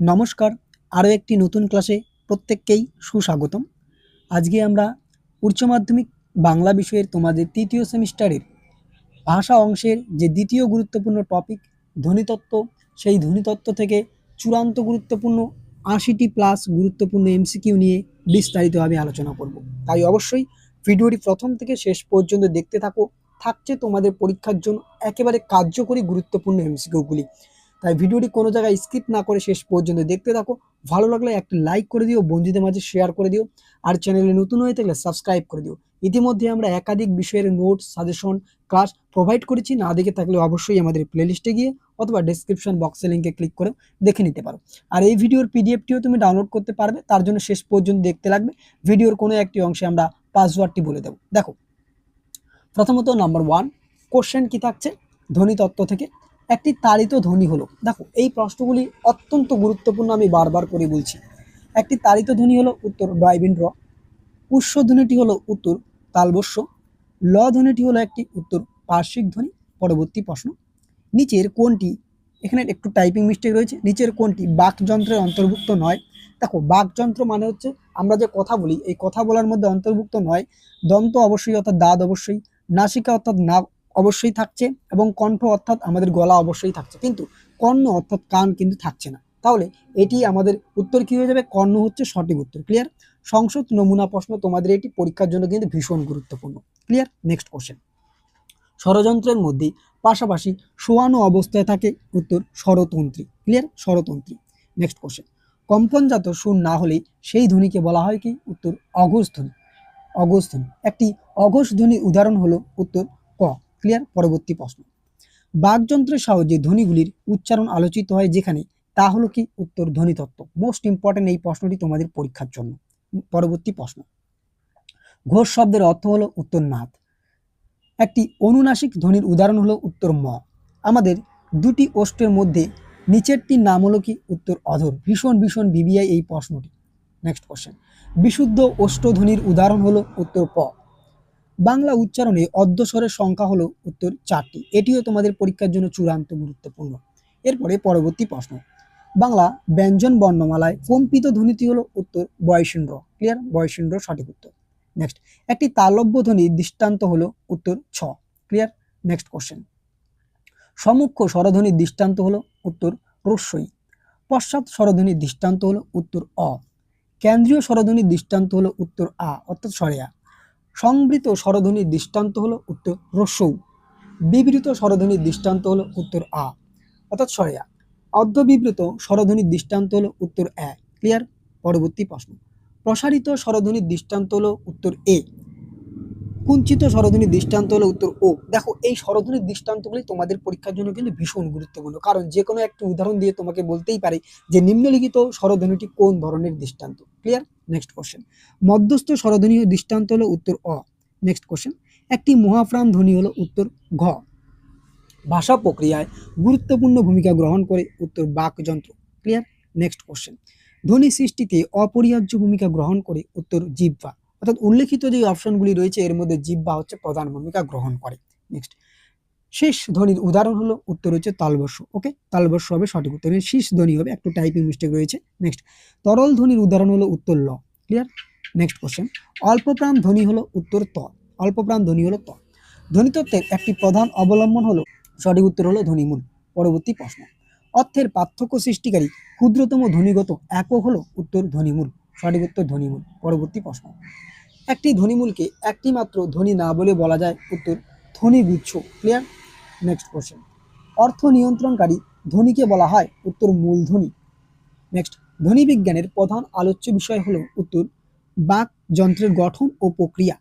নমস্কার, আরও একটি নতুন ক্লাসে প্রত্যেককেই সুস্বাগতম। আজকে আমরা উচ্চ মাধ্যমিক বাংলা বিষয়ের তোমাদের তৃতীয় সেমিস্টারের ভাষা অংশের যে দ্বিতীয় গুরুত্বপূর্ণ টপিক, ধ্বনিতত্ত্ব, সেই ধ্বনিতত্ত্ব থেকে চূড়ান্ত গুরুত্বপূর্ণ আশিটি প্লাস গুরুত্বপূর্ণ এমসিকিউ নিয়ে বিস্তারিতভাবে আলোচনা করব। তাই অবশ্যই ভিডিওটি প্রথম থেকে শেষ পর্যন্ত দেখতে থাকো। থাকছে তোমাদের পরীক্ষার জন্য একেবারে কার্যকরী গুরুত্বপূর্ণ এমসিকিউগুলি। তাই ভিডিওটি কোনো জায়গায় স্কিপ না করে শেষ পর্যন্ত দেখতে থাকো। ভালো লাগলে একটা লাইক করে দিও, বন্ধুদের মাঝে শেয়ার করে দিও, আর চ্যানেলে নতুন হয়ে থাকলে সাবস্ক্রাইব করে দিও। ইতিমধ্যে আমরা একাধিক বিষয়ের নোট সাজেশন ক্লাস প্রোভাইড করেছি, না দেখে থাকলে অবশ্যই আমাদের প্লেলিস্টে গিয়ে অথবা ডেসক্রিপশন বক্সে লিঙ্কে ক্লিক করে দেখে নিতে পারো। আর এই ভিডিওর পিডিএফটিও তুমি ডাউনলোড করতে পারবে, তার জন্য শেষ পর্যন্ত দেখতে লাগবে। ভিডিওর কোনো একটি অংশে আমরা পাসওয়ার্ডটি বলে দেবো। দেখো, প্রথমত নাম্বার ওয়ান কোশ্চেন কি থাকছে? ধ্বনি তত্ত্ব থেকে। একটি তাড়িত ধ্বনি হলো। দেখো, এই প্রশ্নগুলি অত্যন্ত গুরুত্বপূর্ণ আমি বারবার করে বলছি। একটি তাড়িত ধ্বনি হলো উত্তর ড্রাইভিন র উৎস ধ্বনিটি হলো উত্তর তালবস্য, ল ধ্বনিটি হলো একটি উত্তর পার্শ্বিক ধ্বনি, পরবর্তী প্রশ্ন। নিচের কোনটি এখানে একটু টাইপিং মিস্টেক রয়েছে, নিচের কোনটি বাকযন্ত্রের অন্তর্ভুক্ত নয়। দেখো, বাকযন্ত্র মানে হচ্ছে আমরা যে কথা বলি, এই কথা বলার মধ্যে অন্তর্ভুক্ত নয়। দন্ত অবশ্যই অর্থাৎ দাঁত অবশ্যই, নাসিকা অর্থাৎ না অবশ্যই থাকছে এবং কণ্ঠ অর্থাৎ আমাদের গলা অবশ্যই থাকছে। কিন্তু কর্ণ অর্থাৎ কান কিন্তু থাকছে না। তাহলে এটি আমাদের উত্তর কি হয়ে যাবে? কর্ণ হচ্ছে সঠিক উত্তর। ক্লিয়ার সংসদ নমুনা প্রশ্ন তোমাদের এটি পরীক্ষার জন্য কিন্তু ভীষণ গুরুত্বপূর্ণ। ক্লিয়ার নেক্সট কোশ্চেন ষড়যন্ত্রের মধ্যে পাশাপাশি শোয়ানো অবস্থায় থাকে উত্তর স্বরতন্ত্রী। ক্লিয়ার স্বরতন্ত্রী। নেক্সট কোশ্চেন কম্পনজাত সুর না হলেই সেই ধ্বনিকে বলা হয় কি? উত্তর অঘোষ ধ্বনি। অঘোষ ধ্বনি। একটি অঘোষ ধ্বনির উদাহরণ হলো উত্তর ক্লিয়ার পরবর্তী প্রশ্ন। বাকযন্ত্রের সাহায্যে ধ্বনিগুলির উচ্চারণ আলোচিত হয় যেখানে, তা হলো কি উত্তর ধ্বনিতত্ত্ব মোস্ট ইম্পর্টেন্ট এই প্রশ্নটি তোমাদের পরীক্ষার জন্য। পরবর্তী প্রশ্ন। ঘোষ শব্দের অর্থ হলো উত্তর নাথ একটি অনুনাসিক ধ্বনির উদাহরণ হলো উত্তর ম। আমাদের দুটি ওষ্ঠের মধ্যে নিচেরটির নাম হলো কি উত্তর অধর। ভীষণ ভীষণ বিবিআই এই প্রশ্নটি। নেক্সট কোশ্চেন বিশুদ্ধ ওষ্ঠধ্বনির উদাহরণ হলো উত্তর প। বাংলা উচ্চারণে অদ্যস্বরের সংখ্যা হলো উত্তর চারটি। এটিও তোমাদের পরীক্ষার জন্য চূড়ান্ত গুরুত্বপূর্ণ। এরপরে পরবর্তী প্রশ্ন। বাংলা ব্যঞ্জন বর্ণমালায় কম্পিত ধ্বনিটি হলো উত্তর বয়সীন্দ্র ক্লিয়ার বয়সীন্দ্র সঠিক উত্তর। নেক্সট একটি তালব্য ধ্বনির দৃষ্টান্ত হলো উত্তর ছ। ক্লিয়ার নেক্সট কোশ্চেন সমুখ্য স্বরধ্বনির দৃষ্টান্ত হলো উত্তর রস্যই। পশ্চাৎ স্বরধ্বনির দৃষ্টান্ত হলো উত্তর অ। কেন্দ্রীয় স্বরধ্বনির দৃষ্টান্ত হলো উত্তর আ, অর্থাৎ স্বরেয়া। সংবৃত স্বরধ্বনির দৃষ্টান্ত হলো উত্তর রস্যৌ বিবৃত স্বরধ্বনির দৃষ্টান্ত হলো উত্তর আ, অর্থাৎ স্বরেয়া অর্ধবিবৃত স্বরধ্বনির দৃষ্টান্ত হলো উত্তর এ, ক্লিয়ার? পরবর্তী প্রশ্ন। প্রসারিত স্বরধ্বনির দৃষ্টান্ত হলো উত্তর এ। কুঞ্চিত স্বরধ্বনির দৃষ্টান্ত হলো উত্তর ও। দেখো, এই স্বরধ্বনির দৃষ্টান্তগুলি তোমাদের পরীক্ষার জন্য কিন্তু ভীষণ গুরুত্বপূর্ণ। কারণ যে কোনো একটি উদাহরণ দিয়ে তোমাকে বলতেই পারে যে নিম্নলিখিত স্বরধ্বনিটি কোন ধরনের দৃষ্টান্ত। ক্লিয়ার? নেক্সট কোশ্চেন মধ্যস্থ স্বরধ্বনি দৃষ্টান্ত হলো উত্তর অ। নেক্সট কোশ্চেন একটি মহাপ্রাণ ধ্বনি হলো উত্তর ঘ। ভাষা প্রক্রিয়ায় গুরুত্বপূর্ণ ভূমিকা গ্রহণ করে উত্তর বাকযন্ত্র ক্লিয়ার নেক্সট কোশ্চেন ধ্বনি সৃষ্টিতে অপরিহার্য ভূমিকা গ্রহণ করে উত্তর জিব্বা অর্থাৎ উল্লেখিত যে অপশনগুলি রয়েছে, এর মধ্যে জিব্বা হচ্ছে প্রধান ভূমিকা গ্রহণ করে। নেক্সট শেষ ধ্বনির উদাহরণ হলো, উত্তর হচ্ছে তালবর্ষ। ওকে তালবর্ষ হবে সঠিক উত্তর। শেষ ধ্বনি হবে, একটু টাইপিং মিস্টেক রয়েছে। নেক্সট তরল ধ্বনির উদাহরণ হলো উত্তর ল। ক্লিয়ার নেক্সট কোশ্চেন অল্পপ্রাণ ধ্বনি হলো উত্তর ত। অল্পপ্রাণ ধ্বনি হলো ত। ধ্বনিতত্ত্বের একটি প্রধান অবলম্বন হলো, সঠিক উত্তর হলো ধ্বনিমূল। পরবর্তী প্রশ্ন। অর্থের পার্থক্য সৃষ্টিকারী ক্ষুদ্রতম ধ্বনিগত একক হলো উত্তর ধ্বনিমূল। সঠিক উত্তর ধ্বনিমূল। পরবর্তী প্রশ্ন। একটি ধ্বনিমূলকে একটি মাত্র ধ্বনি না বলে বলা যায় উত্তর ধ্বনিগুচ্ছ ক্লিয়ার নেক্সট কোশ্চেন অর্থ নিয়ন্ত্রণকারী ধ্বনিকে বলা হয় উত্তর মূলধ্বনি নেক্সট ধ্বনি বিজ্ঞানের প্রধান আলোচ্য বিষয় হল উত্তর, বাক যন্ত্রের গঠন ও প্রক্রিয়া।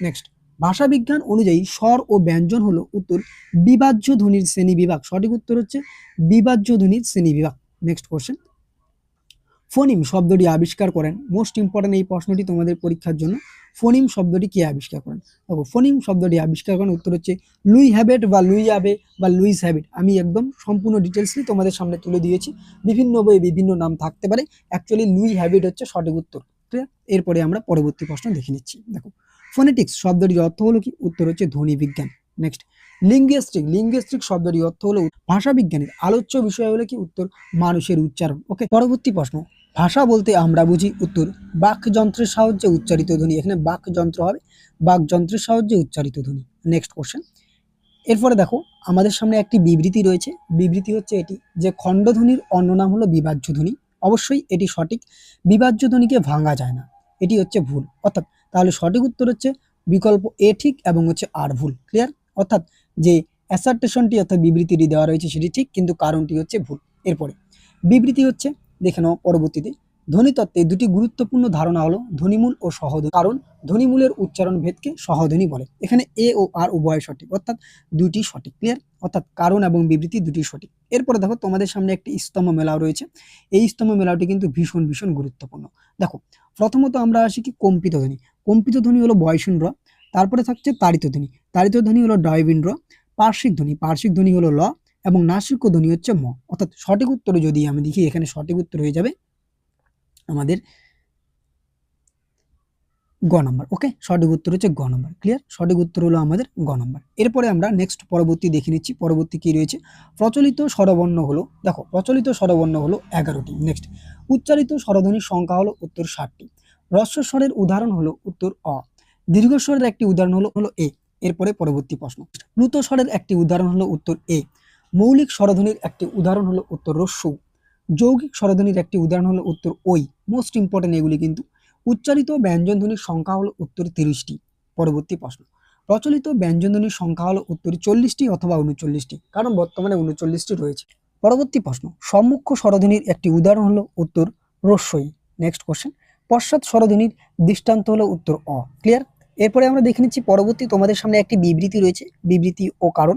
নেক্সট ভাষা বিজ্ঞান অনুযায়ী স্বর ও ব্যঞ্জন হলো উত্তর, বিভাজ্য ধ্বনির শ্রেণি বিভাগ। সঠিক উত্তর হচ্ছে বিভাজ্য ধ্বনির শ্রেণি বিভাগ। নেক্সট কোশ্চেন ফোনিম শব্দটি আবিষ্কার করেন। মোস্ট ইম্পর্টেন্ট এই প্রশ্নটি তোমাদের পরীক্ষার জন্য ফোনিম শব্দটি কে আবিষ্কার করেন? দেখো, ফোনিম শব্দটি আবিষ্কার করেন উত্তর হচ্ছে লুই হ্যাবেট বা লুই আবে বা লুইস হ্যাবিট। আমি একদম সম্পূর্ণ ডিটেলসলি তোমাদের সামনে তুলে দিয়েছি। বিভিন্ন বইয়ে বিভিন্ন নাম থাকতে পারে। অ্যাকচুয়ালি লুই হ্যাবিট হচ্ছে সঠিক উত্তর। এরপরে আমরা পরবর্তী প্রশ্ন দেখে নিচ্ছি। দেখো ফোনেটিক্স শব্দটির অর্থ হলো কি? উত্তর হচ্ছে ধ্বনি বিজ্ঞান। নেক্সট লিঙ্গুইস্টিক লিঙ্গুইস্টিক শব্দটির অর্থ হলো ভাষাবিজ্ঞানের আলোচ্য বিষয় হলো কি? উত্তর, মানুষের উচ্চারণ। ওকে পরবর্তী প্রশ্ন। ভাষা বলতে আমরা বুঝি উত্তর। বাকযন্ত্রের সাহায্যে উচ্চারিত ধ্বনি। এখানে বাকযন্ত্র হবে বাকযন্ত্রের সাহায্যে উচ্চারিত ধ্বনি। নেক্সট কোশ্চেন এরপরে দেখো, আমাদের সামনে একটি বিবৃতি রয়েছে। বিবৃতি হচ্ছে এটি যে খণ্ডধ্বনির অন্য নাম হলো বিভাজ্য ধ্বনি। অবশ্যই এটি সঠিক। বিভাজ্য ধ্বনিকে ভাঙা যায় না। এটি হচ্ছে ভুল। অর্থাৎ, তাহলে সঠিক উত্তর হচ্ছে বিকল্প এ ঠিক এবং হচ্ছে আর ভুল। ক্লিয়ার অর্থাৎ, যে অ্যাসার্টেশনটি অর্থাৎ বিবৃতিটি দেওয়া রয়েছে সেটি ঠিক, কিন্তু কারণটি হচ্ছে ভুল। এরপরে, বিবৃতি হচ্ছে দেখে নাও পরবর্তীতে। ধ্বনিতত্ত্বে দুটি গুরুত্বপূর্ণ ধারণা হলো ধ্বনিমূল ও সহধ্বনি। কারণ ধ্বনিমূলের উচ্চারণ ভেদকে সহধ্বনি বলে। এখানে এ ও আর উভয় সঠিক, অর্থাৎ দুটি সঠিক ক্লিয়ার অর্থাৎ কারণ এবং বিবৃতি দুটি সঠিক। এরপরে দেখো তোমাদের সামনে একটি স্তম্ভ মেলাও রয়েছে। এই স্তম্ভ মেলাটি কিন্তু ভীষণ ভীষণ গুরুত্বপূর্ণ। দেখো, প্রথমত আমরা আসি কি কম্পিত ধ্বনি। কম্পিত ধ্বনি হলো বয়সীন র, তারপরে থাকছে তাড়িত ধ্বনি। তাড়িত ধ্বনি হলো ডয়বিন র, পার্শ্বিক ধ্বনি। পার্শ্বিক ধ্বনি হলো ল এবং নাসিক ধ্বনি হচ্ছে ম অর্থাৎ সঠিক উত্তরে যদি আমি দেখি এখানে সঠিক উত্তর হয়ে যাবে আমাদের গ নম্বর, ওকে? সঠিক উত্তর হচ্ছে গ নম্বর ক্লিয়ার সঠিক উত্তর হলো আমাদের গ নম্বর। এরপরে আমরা নেক্সট পরবর্তী দেখে নিচ্ছি, পরবর্তী কি রয়েছে? প্রচলিত স্বরবর্ণ হলো, দেখো, প্রচলিত স্বরবর্ণ হলো এগারোটি নেক্সট উচ্চারিত স্বরধ্বনির সংখ্যা হলো উত্তর ষাটটি। হ্রস্বস্বরের উদাহরণ হলো উত্তর অ। দীর্ঘস্বরের একটি উদাহরণ হলো হলো এ। এরপরে পরবর্তী প্রশ্ন। প্লুত স্বরের একটি উদাহরণ হলো উত্তর এ। মৌলিক স্বরধ্বনির একটি উদাহরণ হলো উত্তর রস্যু। যৌগিক স্বরধ্বনির একটি উদাহরণ হলো উত্তর ওই মোস্ট ইম্পর্টেন্ট এগুলি কিন্তু। উচ্চারিত ব্যঞ্জনধ্বনির সংখ্যা হলো উত্তর তিরিশটি। পরবর্তী প্রশ্ন। প্রচলিত ব্যঞ্জনধ্বনির সংখ্যা হলো উত্তর চল্লিশটি অথবা উনচল্লিশটি। কারণ বর্তমানে উনচল্লিশটি রয়েছে। পরবর্তী প্রশ্ন। সম্মুখ স্বরধ্বনির একটি উদাহরণ হলো উত্তর রস্যই। নেক্সট কোশ্চেন পশ্চাৎ স্বরধ্বনির দৃষ্টান্ত হলো উত্তর অ। ক্লিয়ার এরপরে আমরা দেখে নিচ্ছি পরবর্তী তোমাদের সামনে একটি বিবৃতি রয়েছে। বিবৃতি ও কারণ।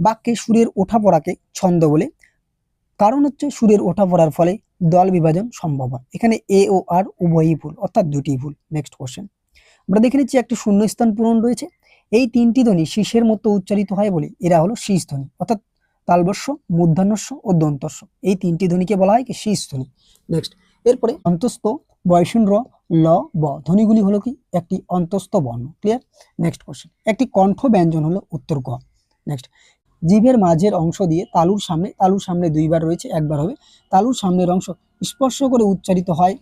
বাক্যে সুরের ওঠাপড়াকে ছন্দ বলে। কারণ হচ্ছে সুরের ওঠাপড়ার ফলে দল বিভাজন সম্ভব হয়। এখানে এ ও আর উভয়ই ভুল, অর্থাৎ দুটি ভুল। নেক্সট কোশ্চেন আমরা দেখে নিচ্ছি একটি শূন্যস্থান পূরণ রয়েছে। এই তিনটি ধ্বনি শীষের মতো উচ্চারিত হয় বলে। এরা হলো শীষ ধ্বনি, অর্থাৎ তালবস্য মূর্ধান্যস্য ও দন্তস্য। এই তিনটি ধ্বনিকে বলা হয় কি? শীষ ধ্বনি। নেক্সট এরপরে অন্তস্থ, বয়সুন র, ল, ব। ধ্বনিগুলি হলো কি? একটি অন্তস্থ বর্ণ। ক্লিয়ার নেক্সট কোশ্চেন একটি কণ্ঠ ব্যঞ্জন হলো উত্তর গ। নেক্সট জিভের মাঝের অংশ দিয়ে তালুর সামনে তালুর সামনে দুইবার রয়েছে, একবার হবে। তালুর সামনের অংশ স্পর্শ করে উচ্চারিত হয়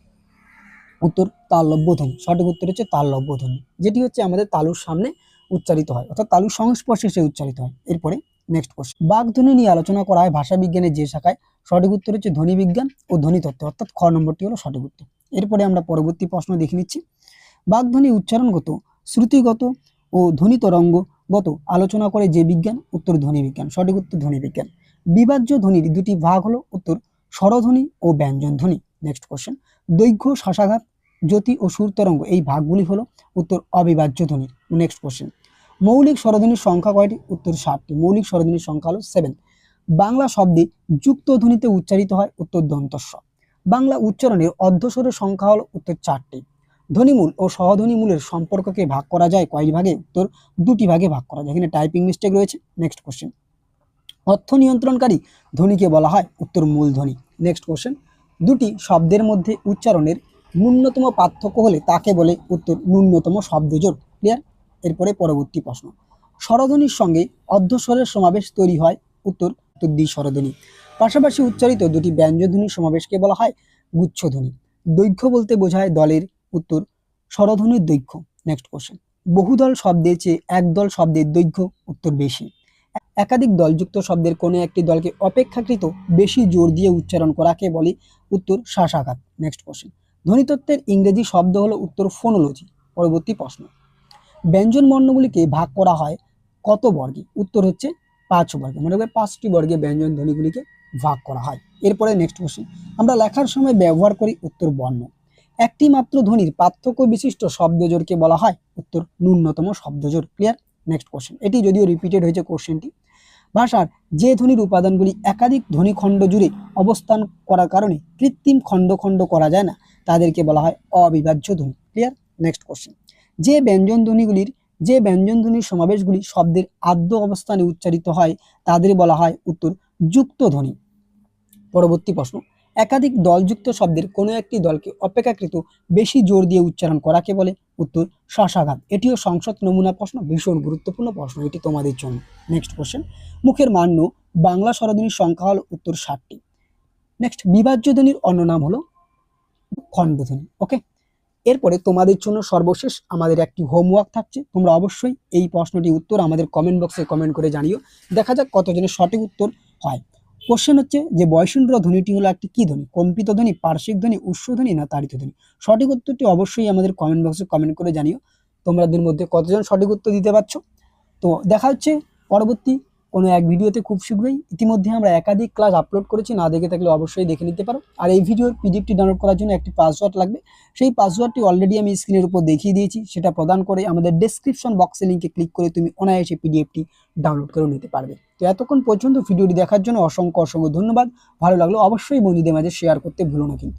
উত্তর তালব্য ধ্বনি সঠিক উত্তর হচ্ছে তালব্য ধ্বনি যেটি হচ্ছে আমাদের তালুর সামনে উচ্চারিত হয়, অর্থাৎ তালুর সংস্পর্শে সে উচ্চারিত হয়। এরপরে নেক্সট কোশ্চেন বাগধ্বনি নিয়ে আলোচনা করা হয় ভাষা বিজ্ঞানের যে শাখায়। সঠিক উত্তর হচ্ছে ধ্বনি বিজ্ঞান ও ধ্বনিতত্ত্ব অর্থাৎ খ নম্বরটি হলো সঠিক উত্তর। এরপরে আমরা পরবর্তী প্রশ্ন দেখে নিচ্ছি। বাগধ্বনি উচ্চারণগত, শ্রুতিগত ও ধ্বনি তরঙ্গগত আলোচনা করে যে বিজ্ঞান, উত্তর ধ্বনি বিজ্ঞান, সঠিক উত্তর ধ্বনি বিজ্ঞান। বিভাজ্য ধ্বনির দুটি ভাগ হলো উত্তর স্বরধ্বনি ও ব্যঞ্জন ধ্বনি। নেক্সট কোশ্চেন দৈর্ঘ্য শ্বাসাঘাত জ্যোতি ও সুর তরঙ্গ এই ভাগগুলি হলো উত্তর অবিভাজ্য ধ্বনি। নেক্সট কোশ্চেন মৌলিক স্বরধ্বনির সংখ্যা কয়টি? উত্তর ষাটটি মৌলিক স্বরধ্বনির সংখ্যা হলো সেভেন বাংলা শব্দে যুক্ত ধ্বনিতে উচ্চারিত হয় উত্তর দন্তস্ব বাংলা উচ্চারণের অর্ধস্বরের সংখ্যা হলো উত্তর চারটি। ধ্বনিমূল ও সহধ্বনিমূলের সম্পর্ককে ভাগ করা যায় কয় ভাগে, উত্তর দুটি ভাগে ভাগ করা যায়। এখানে টাইপিং মিস্টেক রয়েছে। নেক্সট কোশ্চেন অর্থ নিয়ন্ত্রণকারী ধ্বনিকে বলা হয় উত্তর মূল ধ্বনি। নেক্সট কোশ্চেন দুটি শব্দের মধ্যে উচ্চারণের ন্যূনতম পার্থক্য হলে তাকে বলে উত্তর ন্যূনতম শব্দজোড়। ক্লিয়ার এরপরে পরবর্তী প্রশ্ন। স্বরধ্বনির সঙ্গে অর্ধস্বরের সমাবেশ তৈরি হয়, উত্তর উত্তর দ্বি স্বরধ্বনি। পাশাপাশি উচ্চারিত দুটি ব্যঞ্জধ্বনির সমাবেশকে বলা হয় গুচ্ছধ্বনি। দৈর্ঘ্য বলতে বোঝায় দলের উত্তর, স্বরধ্বনির দৈর্ঘ্য। নেক্সট কোশ্চেন বহুদল শব্দের চেয়ে একদল শব্দের দৈর্ঘ্য উত্তর বেশি। একাধিক দলযুক্ত শব্দের কোনো একটি দলকে অপেক্ষাকৃত বেশি জোর দিয়ে উচ্চারণ করাকে বলে? উত্তর শ্বাসাঘাত নেক্সট কোশ্চেন ধ্বনিতত্ত্বের ইংরেজি শব্দ হলো উত্তর ফোনোলজি পরবর্তী প্রশ্ন। ব্যঞ্জন বর্ণগুলিকে ভাগ করা হয় কত বর্গে? উত্তর হচ্ছে পাঁচ বর্গে। মনে রাখবে পাঁচটি বর্গে ব্যঞ্জন ধ্বনিগুলিকে ভাগ করা হয়। এরপরে নেক্সট কোশ্চেন আমরা লেখার সময় ব্যবহার করি উত্তর বর্ণ। একটি মাত্র ধ্বনির পার্থক্য বিশিষ্ট শব্দজোড়কে বলা হয়। উত্তর, ন্যূনতম শব্দজোড় ক্লিয়ার নেক্সট কোশ্চেন এটি যদিও রিপিটেড হয়েছে কোশ্চেনটি ভাষার যে ধ্বনির উপাদানগুলি একাধিক ধ্বনিখণ্ড জুড়ে অবস্থান করার কারণে কৃত্রিম খণ্ড খণ্ড করা যায় না, তাদেরকে বলা হয় অবিভাজ্য ধ্বনি। ক্লিয়ার নেক্সট কোশ্চেন যে ব্যঞ্জন ধ্বনিগুলির, যে ব্যঞ্জন ধ্বনির সমাবেশগুলি শব্দের আদ্য অবস্থানে উচ্চারিত হয়, তাদের বলা হয় উত্তর, যুক্ত ধ্বনি। পরবর্তী প্রশ্ন। একাধিক দলযুক্ত শব্দের কোনো একটি দলকে অপেক্ষাকৃত বেশি জোর দিয়ে উচ্চারণ করাকে বলে উত্তর শ্বাসাঘাত এটিও সংসদ নমুনা প্রশ্ন, ভীষণ গুরুত্বপূর্ণ প্রশ্ন এটি তোমাদের জন্য। নেক্সট কোশ্চেন মুখের মান্য, বাংলা স্বরধ্বনির সংখ্যা হল উত্তর ষাটটি। নেক্সট বিভাজ্য ধ্বনির অন্য নাম হলো খণ্ডধ্বনি। ওকে এরপরে তোমাদের জন্য সর্বশেষ আমাদের একটি হোমওয়ার্ক থাকছে। তোমরা অবশ্যই এই প্রশ্নটি উত্তর আমাদের কমেন্ট বক্সে কমেন্ট করে জানিও। দেখা যাক কতজনের সঠিক উত্তর হয়। কোশ্চেন হচ্ছে যে বয়সেন্দ্র ধ্বনিটি হলো একটি কী ধ্বনি? কম্পিত ধ্বনি, পার্শ্বিক ধ্বনি উৎস ধ্বনি না তাড়িত ধ্বনি? সঠিক উত্তরটি অবশ্যই আমাদের কমেন্ট বক্সে কমেন্ট করে জানিও। তোমাদের মধ্যে কতজন সঠিক উত্তর দিতে পারছ? তো দেখা হচ্ছে পরবর্তী কোনো এক ভিডিওতে খুব শীঘ্রই ইতিমধ্যে আমরা একাধিক ক্লাস আপলোড করেছি, না দেখে থাকলে অবশ্যই দেখে নিতে পারো। আর এই ভিডিওর পিডিএফটি ডাউনলোড করার জন্য একটি পাসওয়ার্ড লাগবে। সেই পাসওয়ার্ডটি অলরেডি আমি স্ক্রিনের উপর দেখিয়ে দিয়েছি, সেটা প্রদান করে আমাদের ডেসক্রিপশন বক্সে লিঙ্কে ক্লিক করে তুমি অনায়াসে পিডিএফটি ডাউনলোড করে নিতে পারবে। তো এতক্ষণ পর্যন্ত ভিডিওটি দেখার জন্য অসংখ্য অসংখ্য ধন্যবাদ। ভালো লাগল অবশ্যই বন্ধুদের মাঝে শেয়ার করতে ভুলো না কিন্তু।